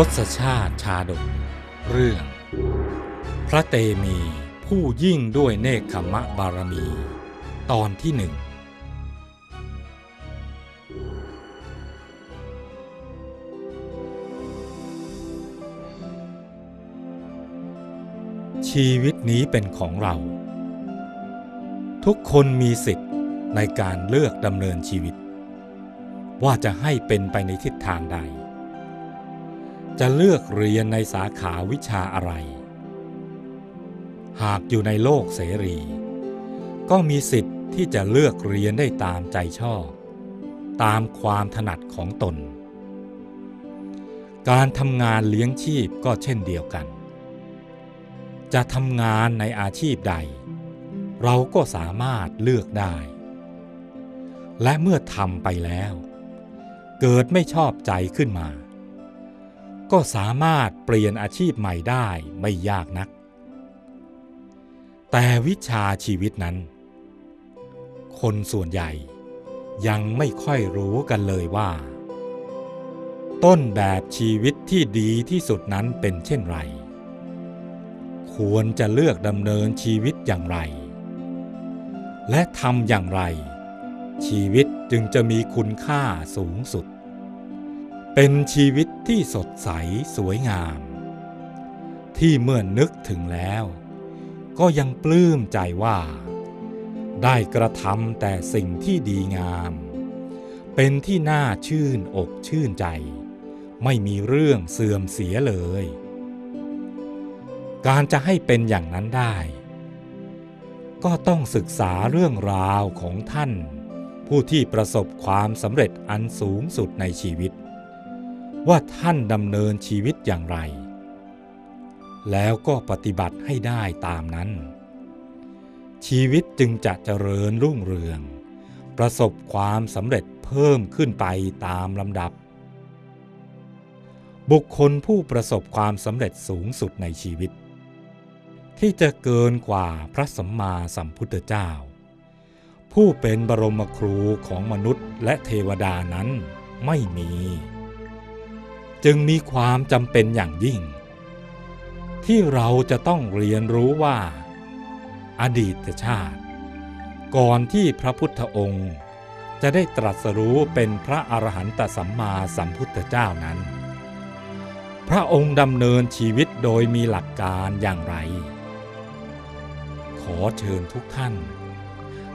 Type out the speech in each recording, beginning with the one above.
ทศชาติชาดก เรื่อง พระเตมีผู้ยิ่งด้วยเนคขมะบารมี ตอนที่หนึ่งชีวิตนี้เป็นของเรา ทุกคนมีสิทธิ์ในการเลือกดำเนินชีวิต ว่าจะให้เป็นไปในทิศทางใด จะเลือกเรียนในสาขาวิชาอะไร หากอยู่ในโลกเสรี ก็มีสิทธิ์ที่จะเลือกเรียนได้ตามใจชอบ ตามความถนัดของตน การทำงานเลี้ยงชีพก็เช่นเดียวกัน จะทำงานในอาชีพใด เราก็สามารถเลือกได้ และเมื่อทำไปแล้ว เกิดไม่ชอบใจขึ้นมา ก็สามารถเปลี่ยนอาชีพใหม่ได้ไม่ยากนัก แต่วิชาชีวิตนั้น คนส่วนใหญ่ยังไม่ค่อยรู้กันเลยว่า ต้นแบบชีวิตที่ดีที่สุดนั้นเป็นเช่นไร ควรจะเลือกดำเนินชีวิตอย่างไร และทำอย่างไร ชีวิตจึงจะมีคุณค่าสูงสุด เป็นชีวิตที่สดใสสวยงาม ที่เมื่อนึกถึงแล้ว ก็ยังปลื้มใจว่า ได้กระทำแต่สิ่งที่ดีงาม เป็นที่น่าชื่นอกชื่นใจ ไม่มีเรื่องเสื่อมเสียเลย การจะให้เป็นอย่างนั้นได้ ก็ต้องศึกษาเรื่องราวของท่าน ผู้ที่ประสบความสำเร็จอันสูงสุดในชีวิต ว่าท่านดำเนินชีวิตอย่างไร แล้วก็ปฏิบัติให้ได้ตามนั้น ชีวิตจึงจะเจริญรุ่งเรือง ประสบความสำเร็จเพิ่มขึ้นไปตามลำดับ บุคคลผู้ประสบความสำเร็จสูงสุดในชีวิต ที่จะเกินกว่าพระสัมมาสัมพุทธเจ้า ผู้เป็นบรมครูของมนุษย์และเทวดานั้นไม่มี จึงมีความจำเป็นอย่างยิ่ง ที่เราจะต้องเรียนรู้ว่า อดีตชาติ ก่อนที่พระพุทธองค์ จะได้ตรัสรู้เป็นพระอรหันตสัมมาสัมพุทธเจ้านั้น พระองค์ดำเนินชีวิตโดยมีหลักการอย่างไร ขอเชิญทุกท่าน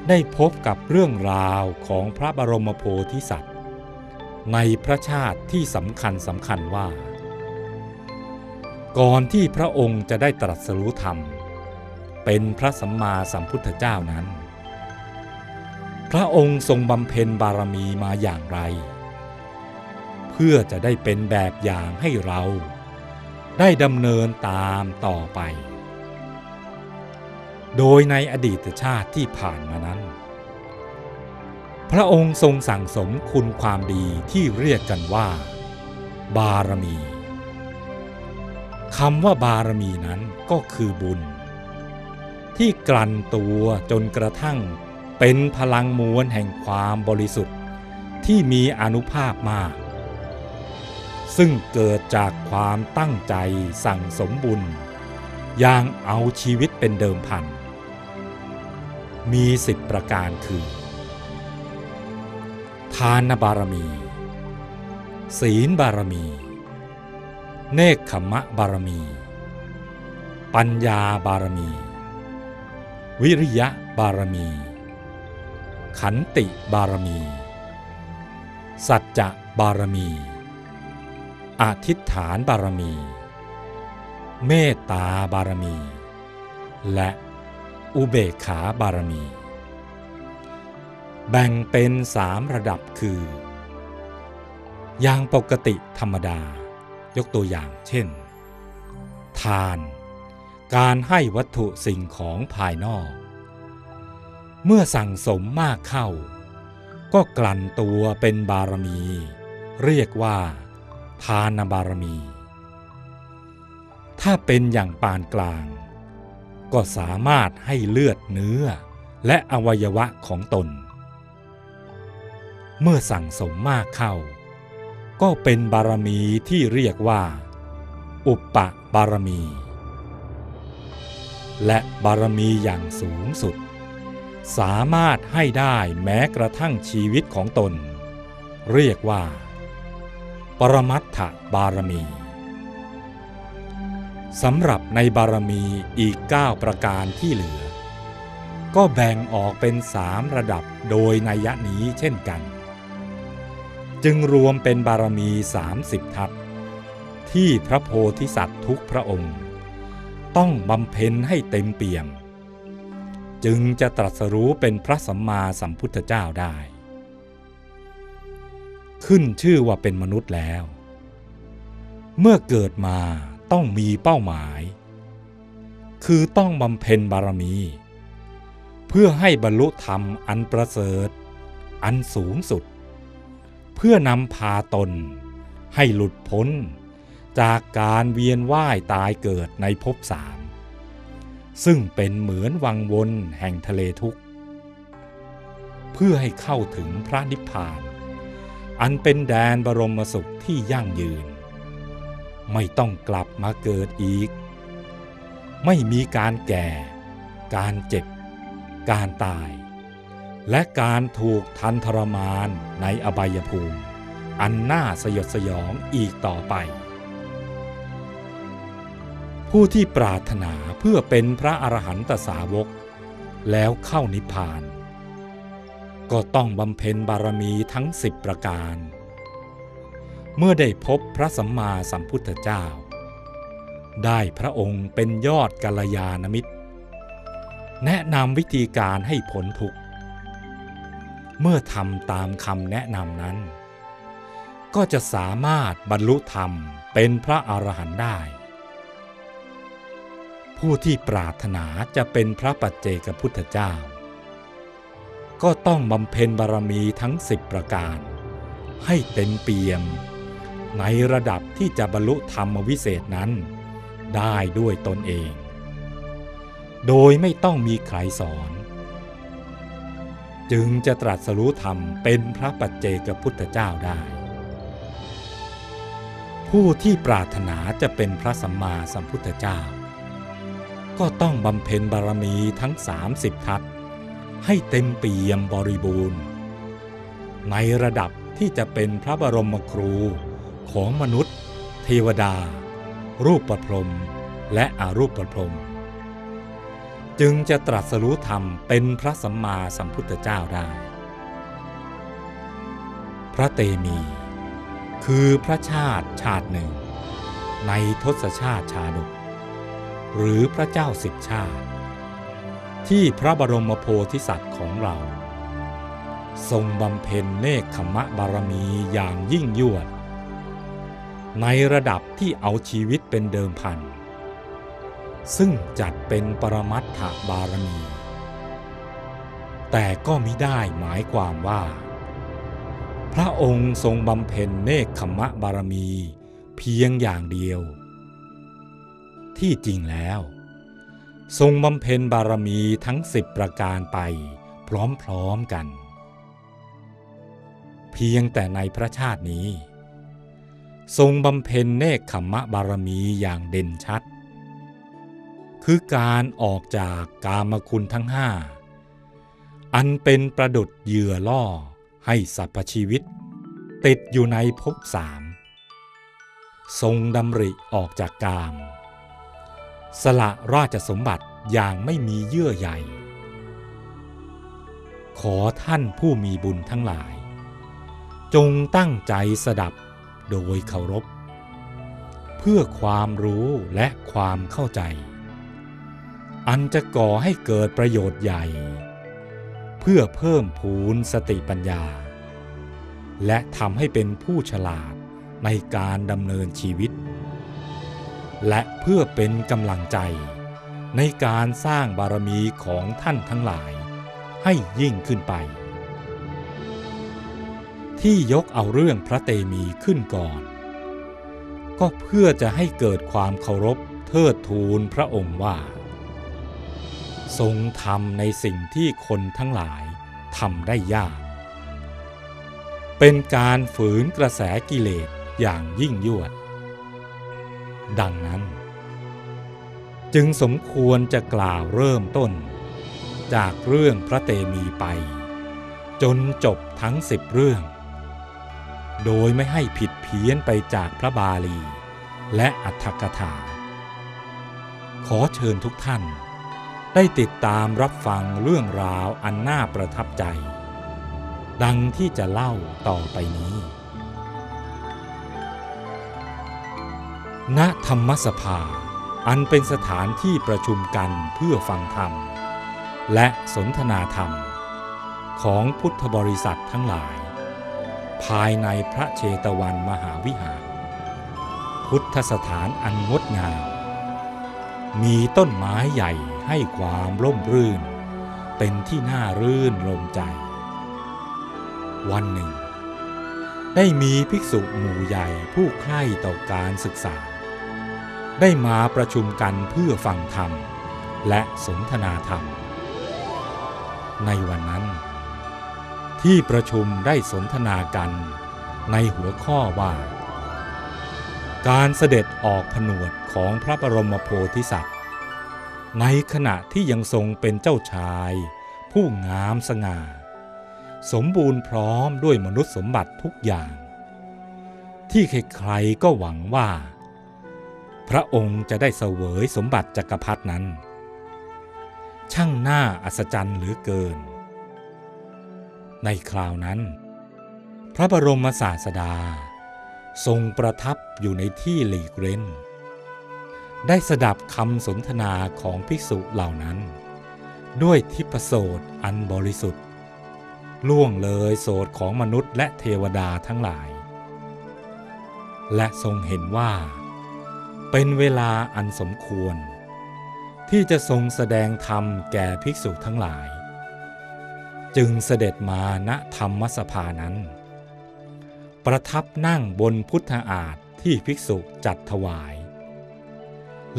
ได้พบกับเรื่องราวของพระบรมโพธิสัตว์ ในพระชาติที่สำคัญสำคัญว่า ก่อนที่พระองค์จะได้ตรัสรู้ธรรม เป็นพระสัมมาสัมพุทธเจ้านั้น พระองค์ทรงบำเพ็ญบารมีมาอย่างไร เพื่อจะได้เป็นแบบอย่างให้เราได้ดำเนินตามต่อไป โดยในอดีตชาติที่ผ่านมานั้น พระองค์ทรงสั่งสมคุณความดีที่เรียกกันว่า บารมีคำว่าบารมีนั้นก็คือบุญ ที่กลั่นตัวจนกระทั่งเป็นพลังมวลแห่งความบริสุทธิ์ที่มีอนุภาพมาก ซึ่งเกิดจากความตั้งใจสั่งสมบุญ อย่างเอาชีวิตเป็นเดิมพัน มีสิบประการคือ ทานบารมี ศีลบารมี เนคขมะบารมี ปัญญาบารมี วิริยะบารมี ขันติบารมี สัจจะบารมี อธิษฐานบารมี เมตตาบารมี และอุเบกขาบารมี แบ่งเป็นสามระดับคือ อย่างปกติธรรมดา ยกตัวอย่างเช่น ทาน การให้วัตถุสิ่งของภายนอก เมื่อสั่งสมมากเข้า ก็กลั่นตัวเป็นบารมี เรียกว่า ทานบารมี ถ้าเป็นอย่างปานกลาง ก็สามารถให้เลือดเนื้อและอวัยวะของตน เมื่อสั่งสมมากเข้า ก็เป็นบารมีที่เรียกว่า อุปปบารมี และบารมีอย่างสูงสุด สามารถให้ได้แม้กระทั่งชีวิตของตน เรียกว่า ปรมัตถบารมีสำหรับในบารมีอีก 9 ประการที่เหลือ ก็แบ่งออกเป็นสามระดับโดยนัยนี้เช่นกัน จึงรวมเป็นบารมี 30 ทัศที่พระโพธิสัตว์ทุกพระองค์ ต้องบำเพ็ญให้เต็มเปี่ยม จึงจะตรัสรู้เป็นพระสัมมาสัมพุทธเจ้าได้ ขึ้นชื่อว่าเป็นมนุษย์แล้ว เมื่อเกิดมาต้องมีเป้าหมาย คือต้องบำเพ็ญบารมี เพื่อให้บรรลุธรรมอันประเสริฐ อันสูงสุด พื่อนำพาตน ให้หลุดพ้น จากการเวียนว่ายตายเกิดในภพสาม ซึ่งเป็นเหมือนวังวนแห่งทะเลทุกข์ เพื่อให้เข้าถึงพระนิพพาน อันเป็นแดนบรมสุขที่ยั่งยืน ไม่ต้องกลับมาเกิดอีก ไม่มีการแก่ การเจ็บ การตาย และการถูกทันทรมานในอบายภูมิ อันน่าสยดสยองอีกต่อไป ผู้ที่ปรารถนาเพื่อเป็นพระอรหันตสาวก แล้วเข้านิพพาน ก็ต้องบำเพ็ญบารมีทั้งสิบประการ เมื่อได้พบพระสัมมาสัมพุทธเจ้า ได้พระองค์เป็นยอดกัลยาณมิตร แนะนำวิธีการให้ผลทุกข เมื่อทำตามคำแนะนำนั้น ก็จะสามารถบรรลุธรรมเป็นพระอรหันต์ได้ ผู้ที่ปรารถนาจะเป็นพระปัจเจกพุทธเจ้า ก็ต้องบำเพ็ญบารมีทั้งสิบประการ ให้เต็มเปี่ยม ในระดับที่จะบรรลุธรรมวิเศษนั้น ได้ด้วยตนเอง โดยไม่ต้องมีใครสอน จึงจะตรัสรู้ธรรมเป็นพระปัจเจกพุทธเจ้าได้ ผู้ที่ปรารถนาจะเป็นพระสัมมาสัมพุทธเจ้า ก็ต้องบำเพ็ญบารมีทั้ง 30 ทัศให้เต็มเปี่ยมบริบูรณ์ ในระดับที่จะเป็นพระบรมครูของมนุษย์ เทวดา รูปประพรมและอรูปประพรม จึงจะตรัสรู้ธรรมเป็นพระสัมมาสัมพุทธเจ้าได้ พระเตมี คือพระชาติชาติหนึ่ง ในทศชาติชาดก หรือพระเจ้าสิบชาติ ที่พระบรมโพธิสัตว์ของเรา ทรงบำเพ็ญเนคขมะบารมีอย่างยิ่งยวด ในระดับที่เอาชีวิตเป็นเดิมพัน ซึ่งจัดเป็นปรมัตถบารมี แต่ก็มิได้หมายความว่า พระองค์ทรงบำเพ็ญเนคขมะบารมีเพียงอย่างเดียว ที่จริงแล้ว ทรงบำเพ็ญบารมีทั้งสิบประการไปพร้อมๆกัน เพียงแต่ในพระชาตินี้ ทรงบำเพ็ญเนคขมะบารมีอย่างเด่นชัด คือการออกจากกามคุณทั้งห้า อันเป็นประดุดเหยื่อล่อให้สรรพชีวิต ติดอยู่ในภพสาม ทรงดำริออกจากกาม สละราชสมบัติอย่างไม่มีเยื่อใยขอท่านผู้มีบุญทั้งหลาย จงตั้งใจสดับโดยเคารพ เพื่อความรู้และความเข้าใจ อันจะก่อให้เกิดประโยชน์ใหญ่ เพื่อเพิ่มพูนสติปัญญา และทำให้เป็นผู้ฉลาดในการดำเนินชีวิต และเพื่อเป็นกำลังใจในการสร้างบารมีของท่านทั้งหลายให้ยิ่งขึ้นไป ที่ยกเอาเรื่องพระเตมีขึ้นก่อน ก็เพื่อจะให้เกิดความเคารพเทิดทูนพระองค์ว่า ทรงทำในสิ่งที่คนทั้งหลายทำได้ยาก เป็นการฝืนกระแสกิเลสอย่างยิ่งยวด ดังนั้น จึงสมควรจะกล่าวเริ่มต้น จากเรื่องพระเตมีไป จนจบทั้งสิบเรื่อง โดยไม่ให้ผิดเพี้ยนไปจากพระบาลี และอัตถกถา ขอเชิญทุกท่าน ได้ติดตามรับฟังเรื่องราวอันน่าประทับใจ ดังที่จะเล่าต่อไปนี้ ณ ธรรมสภา อันเป็นสถานที่ประชุมกันเพื่อฟังธรรม และสนทนาธรรม ของพุทธบริษัททั้งหลาย ภายในพระเชตวันมหาวิหาร พุทธสถานอันงดงาม มีต้นไม้ใหญ่ให้ความร่มรื่น เป็นที่น่ารื่นรมใจ วันหนึ่ง ได้มีภิกษุหมู่ใหญ่ผู้ใคร่ต่อการศึกษา ได้มาประชุมกันเพื่อฟังธรรม และสนทนาธรรม ในวันนั้น ที่ประชุมได้สนทนากันในหัวข้อว่า การเสด็จออกผนวดของพระบรมโพธิสัตว์ ในขณะที่ยังทรงเป็นเจ้าชาย ผู้งามสง่า สมบูรณ์พร้อมด้วยมนุษย์สมบัติทุกอย่าง ที่ใครๆก็หวังว่า พระองค์จะได้เสวยสมบัติจักรพรรดนั้น ช่างน่าอัศจรรย์เหลือเกิน ในคราวนั้น พระบรมศาสดา ทรงประทับอยู่ในที่หลีกเร้น ได้สดับคำสนทนาของภิกษุเหล่านั้น ด้วยทิพโสตอันบริสุทธิ์ ล่วงเลยโสตของมนุษย์และเทวดาทั้งหลาย และทรงเห็นว่า เป็นเวลาอันสมควร ที่จะทรงแสดงธรรมแก่ภิกษุทั้งหลาย จึงเสด็จมาณธรรมสภานั้น ประทับนั่งบนพุทธอาฏที่ภิกษุจัดถวาย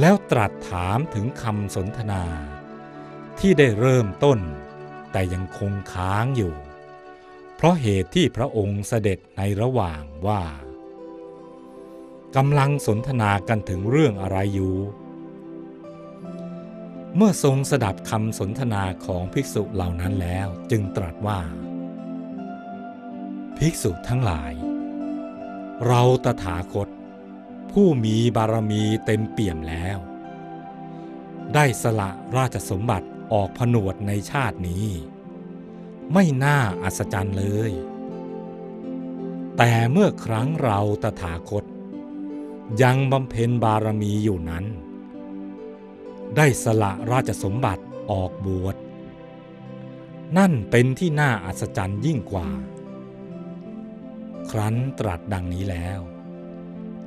แล้วตรัสถามถึงคำสนทนาที่ได้เริ่มต้น แต่ยังคงค้างอยู่ เพราะเหตุที่พระองค์เสด็จในระหว่างว่ากำลังสนทนากันถึงเรื่องอะไรอยู่ เมื่อทรงสดับคำสนทนาของภิกษุเหล่านั้นแล้วจึงตรัสว่า ภิกษุทั้งหลาย เราตถาคต ผู้มีบารมีเต็มเปี่ยมแล้ว ได้สละราชสมบัติออกผนวดในชาตินี้ ไม่น่าอัศจรรย์เลย แต่เมื่อครั้งเราตถาคต ยังบำเพ็ญบารมีอยู่นั้น ได้สละราชสมบัติออกบวชนั่นเป็นที่น่าอัศจรรย์ยิ่งกว่า ครั้นตรัสดังนี้แล้ว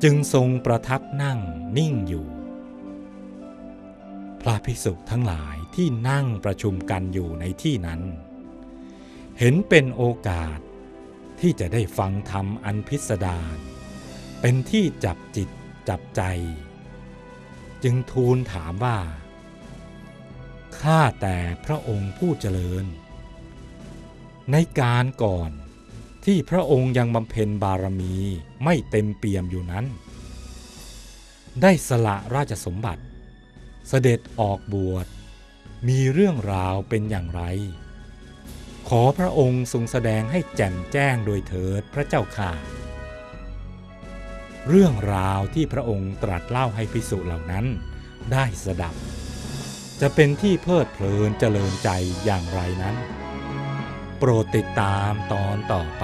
จึงทรงประทับนั่งนิ่งอยู่ พระภิกษุทั้งหลายที่นั่งประชุมกันอยู่ในที่นั้น เห็นเป็นโอกาสที่จะได้ฟังธรรมอันพิสดารเป็นที่จับจิตจับใจ จึงทูลถามว่า ข้าแต่พระองค์ผู้เจริญ ในการก่อน ที่พระองค์ยังบำเพ็ญบารมีไม่เต็มเปี่ยมอยู่นั้น ได้สละราชสมบัติ เสด็จออกบวช มีเรื่องราวเป็นอย่างไร ขอพระองค์ทรงแสดงให้แจ่มแจ้งโดยเถิดพระเจ้าข่าเรื่องราวที่พระองค์ตรัสเล่าให้พิสุเหล่านั้นได้สดับ จะเป็นที่เพลิดเพลินเจริญใจอย่างไรนั้น โปรดติดตามตอนต่อไป